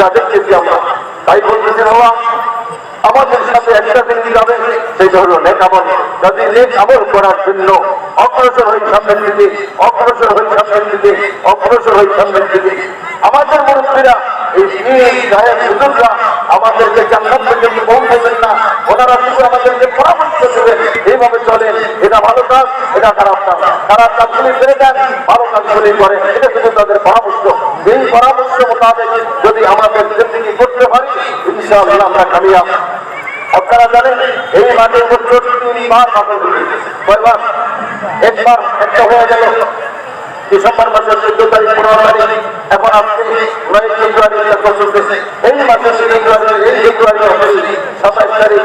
যা দেখতেছি আমরা, তাই বলতেছি আল্লাহ, আমাদের সাথে একটা জিনিস যাবে সেটা হলো নেক আমল। যদি নেক আমল করার জন্য অগ্রসর হই সামনের দিকে, অগ্রসর হই সামনের দিকে, অগ্রসর হই সামনের দিকে, আমাদের মুরব্বীরা, এই পীর সাহেব আমাদেরকে পর্যন্ত পৌঁছাবেন না। ওনারা শুধু আমাদেরকে পরামর্শ এটা ভালো কাজ, এটা খারাপ কাজ। খারাপ কাজগুলি ছেড়ে দেন ভালো কাজগুলি করে। এটা শুধু তাদের পরামর্শ। এই পরামর্শ মোতাবেক যদি আমাদের জিন্দগি করতে পারি, ইনশাআল্লাহ আমরা কামিয়াব। আপনারা জানেন, এই মাঠের মধ্যে তিনবার মাঠে কয়বার? একবার একটা হয়ে গেল। ডিসেম্বর মাসের চোদ্দ তারিখ, পনেরো তারিখ। এখন আজকে নয় ফেব্রুয়ারি এই মাসের ফেব্রুয়ারি এই ফেব্রুয়ারি সাতাইশ তারিখ।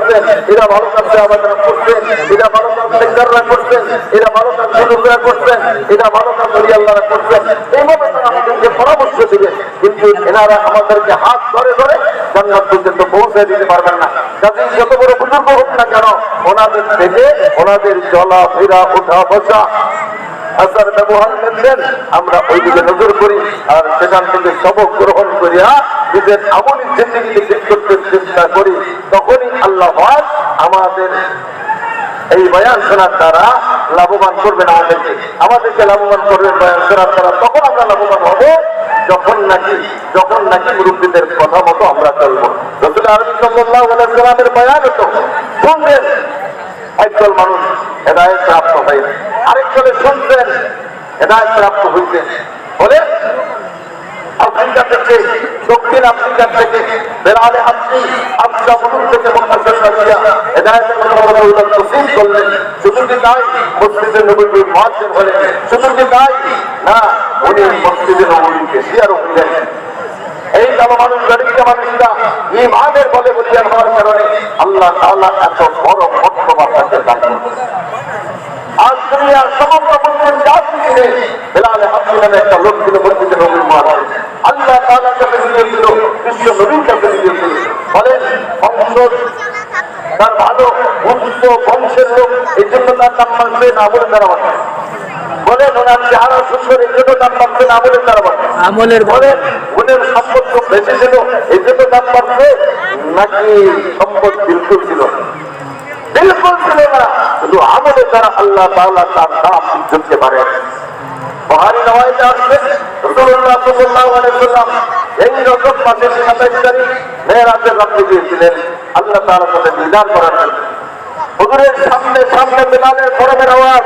আমাদেরকে হাত ধরে ধরে পর্যন্ত পৌঁছে দিতে পারবেন না। যত বড় বুজুর্গ হোক না কেন, ওনাদের থেকে ওনাদের চলা ফেরা বসা আমরা ওই দিকে নজর করি আর সেখান থেকে সবক গ্রহণ করিয়া নিজের ঠিক করতে চেষ্টা করি। তখনই আল্লাহ পাক আমাদের এই বয়ান শোনার দ্বারা লাভবান করবেন আমাদেরকে। আমাদেরকে লাভবান করবেন বয়ান শোনার দ্বারা। তখন আমরা লাভবান হব, যখন নাকি যখন নাকি মুরব্বীদের কথা মতো আমরা চলবো। রসুল আরবি সাল্লাহ বয়ান হতো শুনবেন হেদায়ত প্রাপ্ত হইতেন বলে আফ্রিকা থেকে, দক্ষিণ আফ্রিকা থেকে, বেলালে হাসি আফ্রিকা মুলুক থেকে এই বলে আল্লাহ এত বড় মর্তবা দান দুনিয়ার সমস্ত মুসলিম জাতিকে বেলালে নামে একটা লোক ছিল মসজিদে নবীর মুয়াজ্জিন আল্লাহ তাআলা কাছে দিয়েছিল বিশ্ব নবীর কাছে দিয়েছিল। বলেন বংশ তার ভালো বংশ বংশের লোক এই জন্য তার নাম মানবে না বলে তারা বলেন ওনার চেহারা সুন্দর এই জন্য নাম মানবে না বলে তারা আমলের বলেন উনের সম্পদ খুব বেশি ছিল এই জন্য দাম পাচ্ছে নাকি সম্পদ বিলকুল ছিল? বিলকুল ছিল না। শুধু আমলের দ্বারা আল্লাহ তাআলা তার দাম চলতে পারেন। বহারি নওয়াইতে আসবে রাসূলুল্লাহ সাল্লাল্লাহু আলাইহি ওয়াসাল্লাম। এই রকম মাসের 27 তারিখ মেরাজের রাতে গিয়েছিলেন আল্লাহ তাআলা তাদের নিদান করার জন্য। সামনে সামনে বেলালের গরমের আওয়াজ।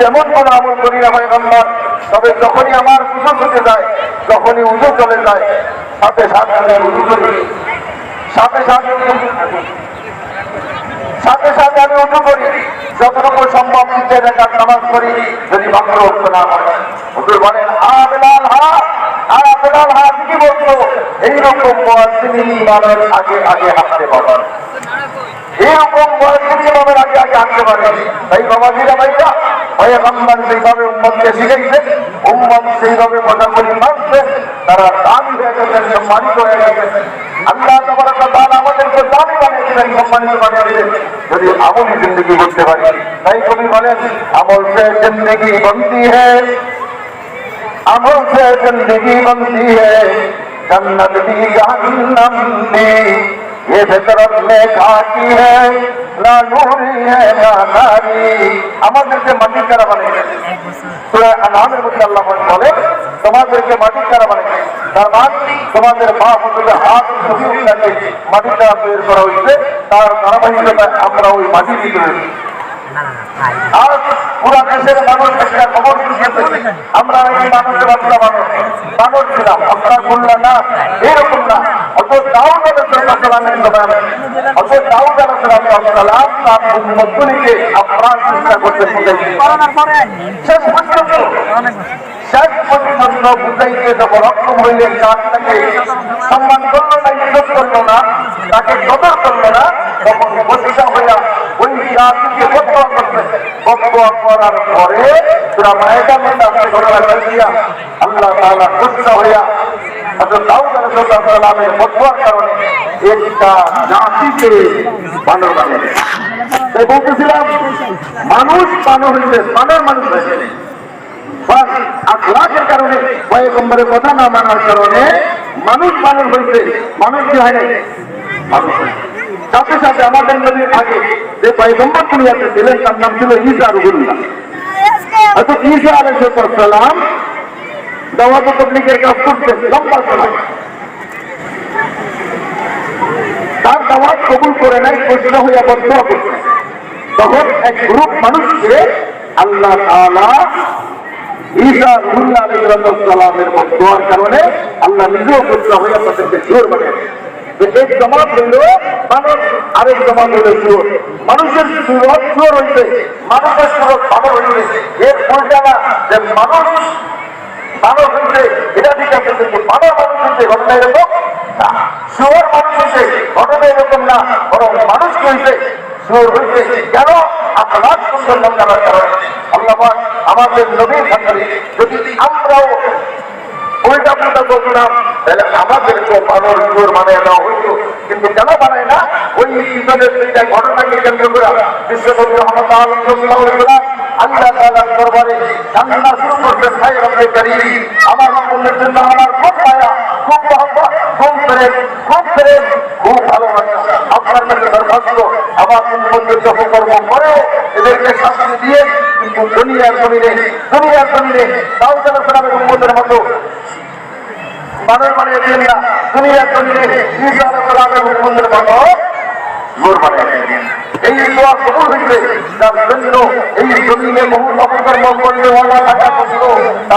তেমন কোন আমল করি না ভাই নম্বর তবে যখনই আমার উজু হতে যায়, যখনই উজু চলে যায়, সাথে সাথে আমি উজু করি। সাথে সাথে সাথে সাথে আমি উজু করি। যতটুকু সম্ভব নিচে রেখার নামাজ করি, যদি মাত্র উঠতে না হুজুর বলেন, হা বেলাল, হা? হা বেলাল, হা? কি বলছো। এইরকম তিনি ইমামের আগে আগে হাঁটতে পারেন এরকম বয়সে কীভাবে আগে আগে আনতে পারে। তাই বাবাজিরা, ভাইরা পয়গম্বর যেভাবে উম্মতকে শিখাইছে উম্মত সেইভাবে মোটামুটি মানছে তারা দামি হয়ে গেছেন সম্মানিত হয়ে গেছেন আল্লাহ তোমার দান আমাদেরকে দামি বানিয়েছিলেন সম্মানিত বানিয়েছিলেন যদি আমলি জিন্দগি করতে পারি তাই কবি বলেন আমল সে জিন্দগি বনতি হ্যাঁ अमल से जिंदगी बनती है जन्नत भी जहन्नम भी ये फितरत में खाकी है ना नूरी है ना नारी আমাদেরকে মাটির কারা বানিয়েছে আনামের আল্লাহ বলে তোমাদেরকে মাটির কারা বানিয়েছে তার মান তোমাদের মা বোনদের হাত মাটির মাটিটা তৈরি করা হয়েছে, তার ধারাবাহিকতায় আমরা ওই মাটি ভিতরে আজ পুরা দেশের মানুষ একটা খবর শুনতেছে আমরা এই মানুষের বাচ্চা মানুষ। মানুষ ছিলাম আমরা বললাম না এরকম না। অত দাউদ আলাইসালামের জবাবে অত দাউদ আলাইসালাম তার উম্মতগুলিকে আপনার চেষ্টা করতে শেষ পর্যন্ত। শেষ তাকে সম্মান করল না তখন বসিয়া হইয়া ওই জাতিকে বদয়া করবে বদয়া করার পরে তোরা মায়েরা দিয়া আল্লাহ তাআলা খুশি হইয়া হযরত মানুষ হইছে বানর মানুষ হয়েছে আখলাকের কারণে, পয়গম্বরের কথা না মানার কারণে মানুষ মানুষ হয়েছে, মানুষ কি হয় সাথে সাথে আমাদের নদীর আগে যে পয়গম্বর দুনিয়াতে ছিলেন, তার নাম ছিল ঈসা রুহুল্লাহ। কবুল করে নাই তখন এক গ্রুপ মানুষকে আল্লাহ তাআলা মানুষের সুরত চোর হইছে মানুষের সুরত ভালো হইছে এর উল্টানা যে মানুষ মানুষ হইছে এটা ভালো মানুষ হইছে ঘটনা এরকম না। চোর মানুষ হইছে ঘটনা এরকম না, বরং মানুষ কি চোর হইছে, কেন? আপনার সুন্দর নাম জানার কারণে। আল্লাহ আমাদের নবীর খাতারে যদি আমরাও উল্টা পুল্টা করলাম তাহলে আমাদেরকে মানুষ চোর বানায় দেওয়া হইতো। কিন্তু কেন বানায় না? ওই পিছনের দুইটা ঘটনাকে কেন্দ্র করে বিশ্বনবী মোহাম্মদ আলাইহি ওয়াসাল্লাম আল্লাহ তাআলার দরবারে কান্না শুরু করতেন ভাই রব্বে আমার মনের জন্য আমার খুব মায়া, খুব মহব্বত। খুব প্রেম খুব প্রেম খুব ভালোবাসা আপনার কাছে দরখাস্ত, আমার যখন কর্ম করে, এদেরকে শাস্তি দিয়ে কিন্তু দুনিয়ার জমিনে দুনিয়ার জমিনে দাউদ আলাইহিস উন্মতের মতো মানুষ বানিয়ে দিলেন না দুনিয়ার জমিনে ঈসা আলাইহিস উন্মতের মতো গোর বানিয়ে দিলেন এই দোয়া কবুল হইবে যার জন্য এই জমিনে বহু অপকর্ম করলে থাকা কষ্ট।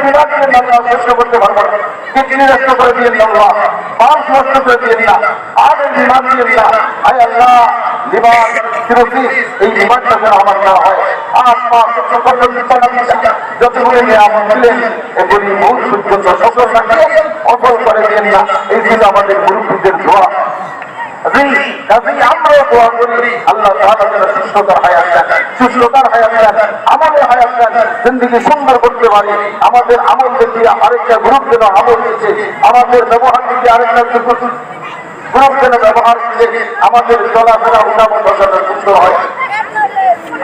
বিমা দিলেন আল্লাহ সহ্য করতে পারব না কিডনি নষ্ট করে দিলেন আল্লাহ পাঁচ নষ্ট করে দিলেন না আদের বিমা দিলেন না আয় আল্লাহ বিমান ফিরোজি এই বিমানটা যেন আমার না হয় আর করলে বিপদ যতগুলি নিয়ামত দিলেন এগুলি বহু পর্যন্ত সফল থাকে অফল করে দিলেন এই আমাদের মুরব্বীদের দোয়া আমরাও দোয়া করি। আল্লাহ তাআলা আমাদের হায়াত দেন, জিন্দগি সুন্দর করতে পারি। আমাদের আমল দেখিয়ে আরেকটা গ্রুপ যেন আমল দিচ্ছে আমাদের ব্যবহার দিকে আরেকটা গ্রুপ যেন ব্যবহার দিলে আমাদের চলাফেরা উন্নয়ন যেন সুন্দর হয়।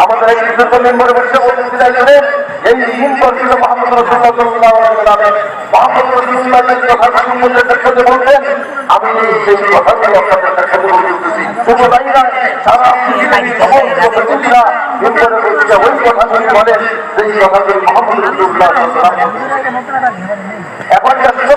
আমাদের এই বিদ্যুৎ মেম্বার বসে বলতে চাইছিলেন এই মিম্বর ছিল মোহাম্মদ রসুল্লাহ মোহাম্মদ রসুল্লাহ কথা সম্বন্ধে সাথে বলতেন আমি সেই কথাগুলো আপনাদের সাথে বলতেছি তাই সারা সাল্লাল্লাহু আলাইহি ওয়াসাল্লাম এখনকার সময়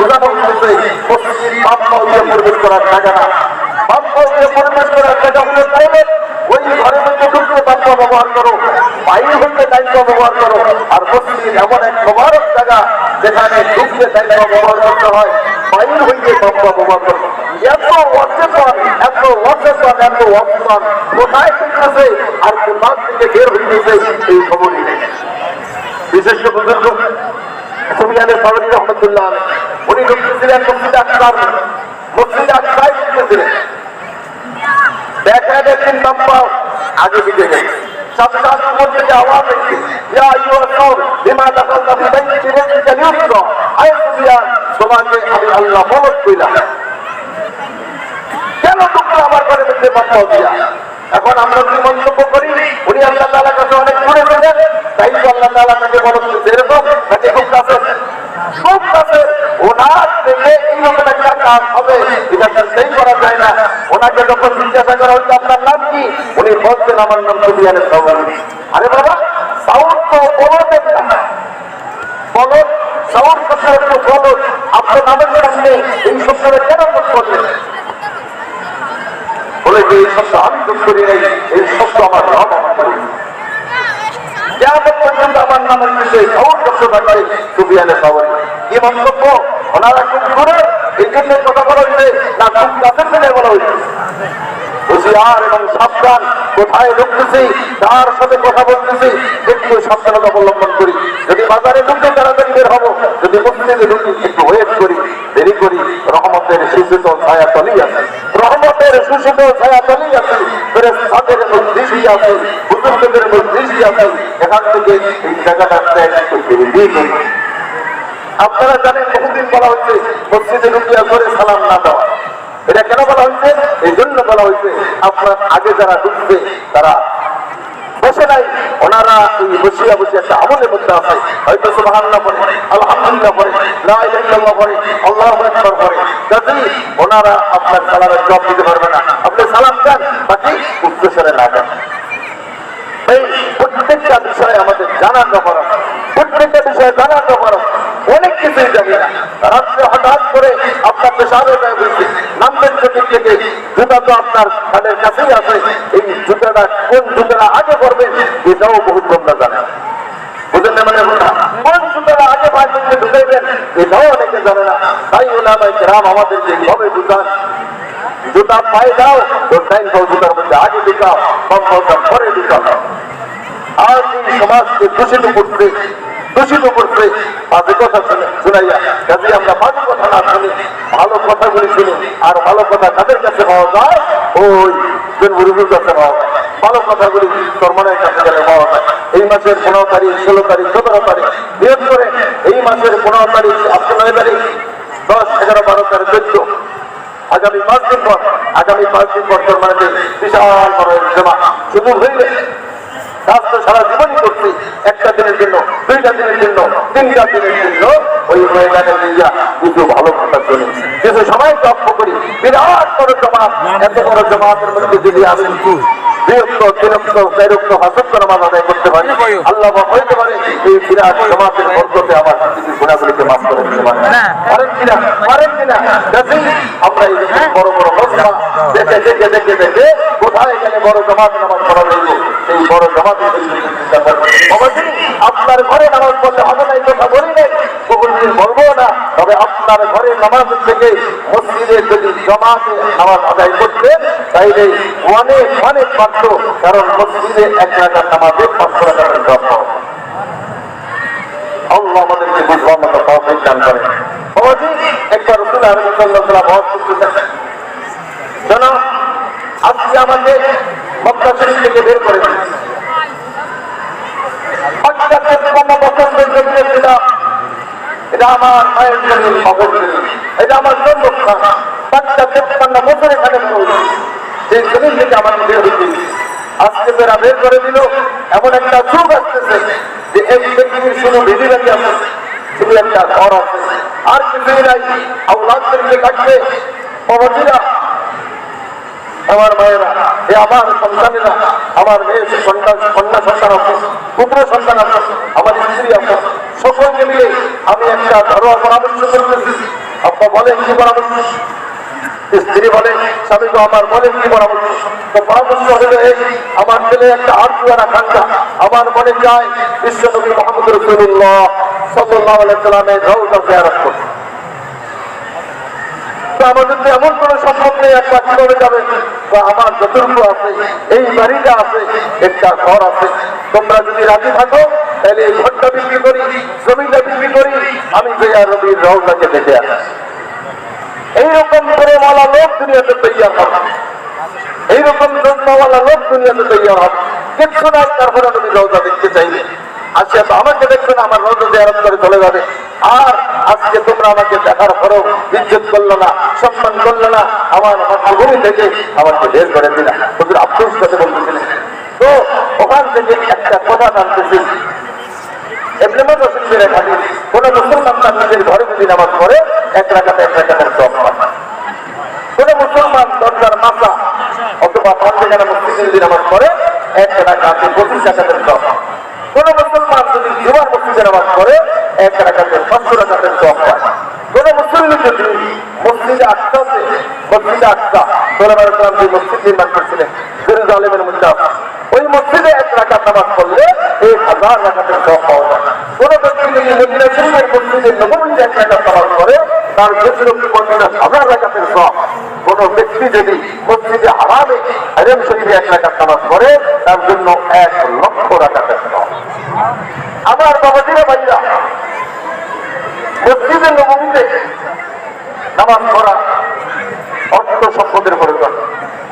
বোঝানো হচ্ছে কাম্য দিয়ে প্রবেশ করার জায়গা না দিয়ে প্রবেশ করার জায়গা ওই ঘরের মধ্যে করো বাইরে হইতে দায়িত্ব ব্যবহার করো, আর এমন এক জায়গা যেখানে দায়িত্ব ব্যবহার করতে বাইরে হইতে বাক্য ব্যবহার করো এত অচেতন এত অচেতন এত অচেতন কোথায় আর কোথার থেকে এই খবরই নেই বিশেষ বুজুর্গ সুবিয়ানের সাবরি রহমতুল্লাহ। উনি ঢুকতেছিলেন মসজিদে আকসার মসজিদে আকসায় ঢুকতেছিলেন। দেখা দেখছেন বাপ্পা আগে বিজে গেছে। আল্লাহ কেন আমার ঘরে এখন আমরা কি মন্তব্য করি? উনি আল্লাহ তাআলার কাছে অনেক দূরে গেছেন তাই আল্লাহ এরকম খুব কাছে খুব কাছে ওনার থেকে এইরকম একটা কাজ হবে, এটা সেই করা যায় না। ওনাকে যখন আপনার নাম কি? উনি বলছেন, আমার সাউন্ড তো বলতেন সাউন্ড কথা একটু বলদ আপনার নামের সামনে এই শব্দটা কেন যোগ করলেন? এই শব্দ আমি যোগ করি নাই, এই শব্দ আমার রব আমার আমার নামের বিষয়ে সুবিয়ানের সবাই। কি মন্তব্য? ওনারা খুব এই জন্য কথা বলা হয়েছে। না, খুব বলা হয়েছে। ঢুকতেছি? তার সাথে কথা অবলম্বন করি। যদি বাজারে ঢুকতে তাড়াতাড়ি বের হব। যদি ঢুকি, একটু ওয়েট করি, দেরি করি। রহমতের সুশীত ছায়া তলি আছে। রহমতের ফেরেস্তাদের মধ্যে মধ্যে এখান থেকে এই জায়গাটা আপনারা জানেন বহুদিন বলা হচ্ছে, মসজিদে ঢুকিয়া করে সালাম না দেওয়া। এটা কেন বলা হয়েছে এই জন্য বলা হয়েছে, আপনার আগে যারা ঢুকবে, তারা বসে নাই। ওনারা এই বসিয়া বসে একটা আমলের মধ্যে আছে। হয়তো সুবাহান্না পড়ে, আলহামদুলিল্লাহ পড়ে, লা ইলাহা ইল্লাল্লাহ পড়ে, আল্লাহু আকবার পড়ে। কাজী ওনারা আপনার সালামের জবাব দিতে পারবে না, আপনি সালাম দেন, বাকি উচ্চস্বরে না দেন। এই প্রত্যেকটা বিষয়ে আমাদের জানার ব্যাপার প্রত্যেকটা বিষয়ে অনেক কিছুই জানি না। রাত্রে হঠাৎ করে আপনার পেশাবে বলছে নামবেন চোখের থেকে। জুতা তো আপনার খালের কাছেই আছে। এই জুতাটা কোন জুতাটা আগে করবেন এটাও বুঝলেন না মানে জানে কম আর সমাজকে দূষিত করছে দূষিত করছে, বাজে কথা শুনে শুনাইয়া। কাজে আমরা বাজে কথা না শুনি, ভালো কথাগুলি শুনি। আর ভালো কথা কাদের কাছে পাওয়া যায়? ওই কাছে পাওয়া যায়। ভালো কথাগুলি কাছে গেলে পাওয়া যায়। এই মাসের পনেরো তারিখ, ষোলো তারিখ, সতেরো তারিখ, বিশেষ করে এই মাসের পনেরো তারিখ, আজকে নয় তারিখ, দশ, এগারো, বারো, তেরো, চোদ্দ। আগামী পাঁচ দিন পর, আগামী পাঁচ দিন পর মানে বিশাল বড় জমা শুধু হইলে কাজ তো সারা জীবনই করছি। একটা দিনের জন্য দুইটা দিনের জন্য তিনটা দিনের জন্য। ওই মহিলাকে নিয়ে কিছু ভালো কথার জন্য। কিছু সময় লক্ষ্য করি বিরাট বড় জমাত এত বড় জমাতের মধ্যে যদি আমি বিরক্ত তিরক্ত বিরক্ত হাসত আদায় করতে পারি। আল্লাহ হইতে পারে। এই বিরাট বরকতে আমার কিছু গুণাগুলিকে মাফ করে দিতে পারে। পারেন কিনা? পারেন কিনা? কাজেই আমরা এই বড় বড় মশলা দেখে দেখে দেখে দেখে। কোথায় বড় জমাত নামাজ পড়া সেই বড় জমাত আপনার ঘরে নামাজ পড়লে হবে না এই কথা বলি নাই। বলব না। তবে আপনার ঘরে নামাজ থেকে মসজিদে যদি জমাতে করতে আজকে আমাকে মক্কা শরীফ থেকে বের করে দিয়েছে বছর ধরে ছিল এটা আমার মায়ের জন্য খবর এটা আমার জন্মস্থান মক্কা তেপ্পান্ন বছর এখানে সেই জমিন থেকে আমাকে বের আজকে তারা বের করে দিল, এমন একটা যুগ আসতেছে যে এই পৃথিবীর শুধু বিধিবাদী আছে, শুধু একটা ঘর আছে। আর কিছুই নাই। আউলাদদেরকে ডাকবে বাবাজিরা আমার মায়েরা, এ আমার সন্তানেরা, আমার মেয়ে সন্তান, কন্যা সন্তান আছে, পুত্র সন্তান আছে, আমার স্ত্রী আছে, সকলকে মিলে আমি একটা ঘরোয়া পরামর্শ করতেছি। আব্বা বলে কি পরামর্শ? স্ত্রী বলে, স্বামী তো আমার বলে কি পরামর্শ? তো পরামর্শ হলো এই, আমার ছেলে একটা আর্জুয়ার আকাঙ্ক্ষা আমার মনে চায় বিশ্বনবী মোহাম্মদ রসুল্লাহ সাল্লাহ সাল্লামের রৌদা জিয়ারত করতে। তো আমাদের তো এমন কোনো সম্ভব নেই একবার কীভাবে যাবে? বা আমার যতটুকু আছে, এই বাড়িটা আছে, একটা ঘর আছে। তোমরা যদি রাজি থাকো, তাহলে এই ঘরটা বিক্রি করি, জমিটা বিক্রি করি, আমি জয়া রবির রওজাকে দেখে আসি। এইরকম করে মালা লোক দুনিয়াতে তৈয়ার হবে। এইরকম জন্মওয়ালা লোক দুনিয়াতে তৈয়ার হবে। কিচ্ছু নাই তারপরে তুমি রওজা দেখতে চাইলে আজকে তো আমাকে দেখবে না আমার রওজা জিয়ারত করে চলে যাবে। আর আজকে তোমরা আমাকে দেখার পরেও ইজ্জত করল না, সম্মান করল না, আমার মাতৃভূমি থেকে আমাকে বের করে দিলা। তোদের আফসোস করতে বলতেছিলেন। তো ওখান থেকে একটা কথা জানতেছি। এমনি রসুলের এক নিজের রাখাতে এক মুসলমান দরজার মাসা অথবা পাঞ্জাগানা মসজিদে যদি নামাজ এক রাখাতে পঁচিশ রাখাতের সব কোন মুসলমান যদি জুমার মসজিদে নামাজ পড়ে, এক রাখাতে পাঁচশো রাখাতের সব পায়। কোন মুসলিম যদি মসজিদে আকসাতে মসজিদে আকসা সোলামার ইসলাম যে মসজিদ নির্মাণ করেছিলেন জেরুজালেমের মধ্যে ওই মসজিদে এক রাখাত নামাজ পড়লে এই হাজার রাখাতের সব পাওয়া যায়। কোন ব্যক্তি যদি মদিনা শরীফের মসজিদে নবমীতে এক রাখাত নামাজ পড়ে, তার ক্ষেত্রে পঞ্চাশ হাজার রাখাতের সব কোন ব্যক্তি যদি মসজিদে হারামে হারেম শরীফে এক রাখাত নামাজ পড়ে, তার জন্য এক লক্ষ রাখাতের সব আমার বাবাজিরা ভাইরা, মসজিদে নবমীতে নামাজ পড়া অর্থ সম্পদের প্রয়োজন।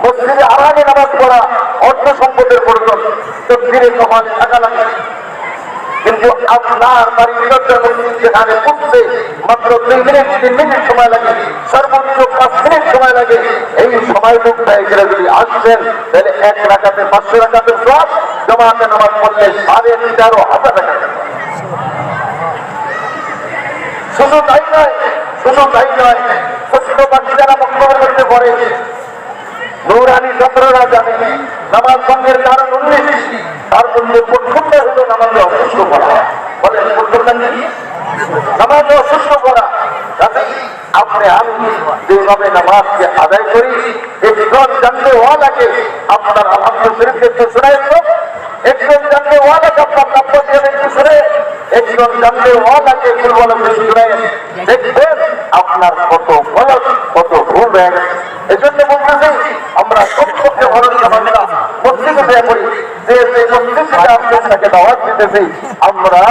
মসজিদে আরামে নামাজ পড়া অর্থ সম্পদের প্রয়োজন। তসবিরে কমালে টাকা লাগে কিন্তু আপনার বাড়ির নিরঞ্জন মসজিদ যেখানে পড়তে মাত্র দুই মিনিট, তিন মিনিট সময় লাগে, সর্বোচ্চ পাঁচ মিনিট সময় লাগে, এই সময়টুকু ব্যয় করে যদি আসবেন তাহলে এক রাখাতে পাঁচশো রাখাতে সব জমাতে নামাজ পড়লে সাড়ে তেরো হাজার টাকা শুধু তাই নয়, শুধু তাই নয় ছোট্ট বাচ্চারা বক্তব্য করতে পারে নামাজ বন্ধের কারণ উল্লেখ তার মধ্যে প্রথমটা হলো নামাজে অসুস্থ করা। নামাজে অসুস্থ করা। আপনার একটু শোনাই একজন জানলে ওয়া লাগে আপনার একজন জানলে ওয়া লাগে আপনার কত বয়স, কত ভুল গেছে। এজন্য বলতেছি আমরা প্রত্যেককে ভরণ নামাজটা মসজিদে করি যে যে মসজিদে আপনাকে দাওয়াত দিতেছি আমরা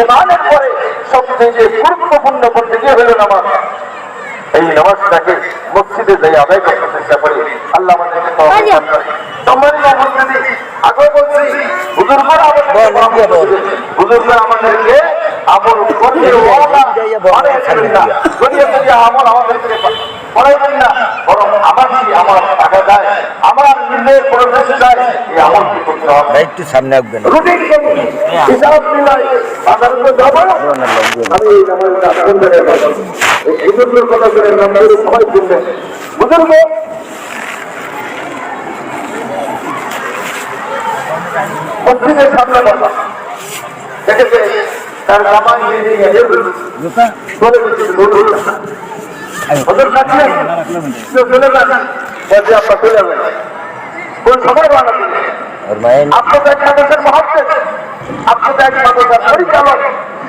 ইমানের পরে সবচেয়ে গুরুত্বপূর্ণ করতে গিয়ে হলো নামাজ। এই নামাজটাকে মসজিদে যাই আদায় করতে চেষ্টা করি। আল্লাহ আমাদেরকে। সম্মানিত উপস্থিতি, বলছি, আমাদেরকে আমল করতে আমাদেরকে করাইবেন না আমার কি আমার টাকা দেয় আমার নিজের প্রয়োজন দেয় এই আমলটি করতে হবে? একটু সামনে আসবেন রুটিন করি হিসাব মিলাই সাধারণত যাব। আমি এই নামাজটা সুন্দরের কথা এই বুজুর্গের কথা করে নামাজের সবাই শুনবেন বুজুর্গ মসজিদের সামনে বসা। দেখেছে তার নিয়ে নিয়ে কাছে কেউ চলে যান বলছে আপনার চলে যাবেন কোন ওর মায়ের আপনি তো এক মানুষের মহাত্মে। আপনি তো এক মানুষের পরিচালক।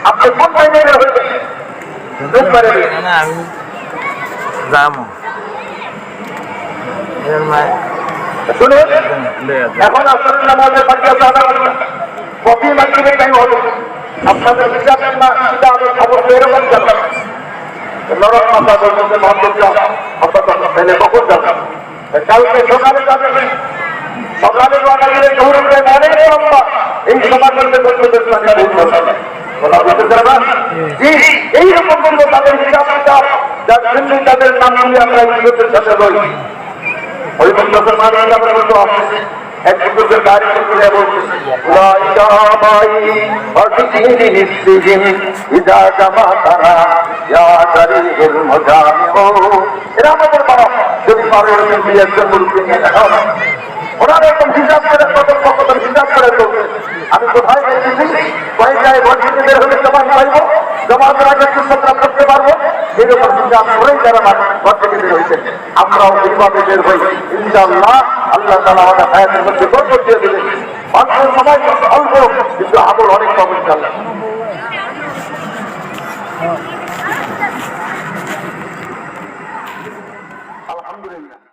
আপনি কোন লাইনের হইবেন দুধ পারে আমি শুনুন। এখন আপনাদের নামাজের বাকি আছে আধা ঘণ্টা। কফি মাধ্যমে টাইম হলো আপনাদের বিচারের না আমি খবর এরকম যাবেন নরম মাথা বলতে মহাত্ম অর্থাৎ তাহলে কখন যাবেন কালকে সকালে যাবেন সকালে রওনা দিলে ধরুন অনেক লম্বা এই সমাজ করতে করতে জি এইরকম করব তাদের হিসাব কিতাব যার জন্য তাদের নাম নিয়ে আমরা ইজ্জতের সাথে রই ওই বন্ধুদের মানে আমরা এরা আমাদের বাবা। যদি পারো একজন মুরব্বী নিয়ে দেখাও না। ওনারা এরকম হিসাব করে কত কত হিসাব করে চলছে আমি কোথায় গেছি? কয়েক জায়গায় ভর্তিতে বের হলে জমা আমরাও এইভাবে বের হই। ইনশাআল্লাহ, আল্লাহ আমাদের হায়াতের মধ্যে বরকত দিয়ে দেবেন। মানুষের সময় অল্প, কিন্তু আমল অনেক কম ইনশাআল্লাহ।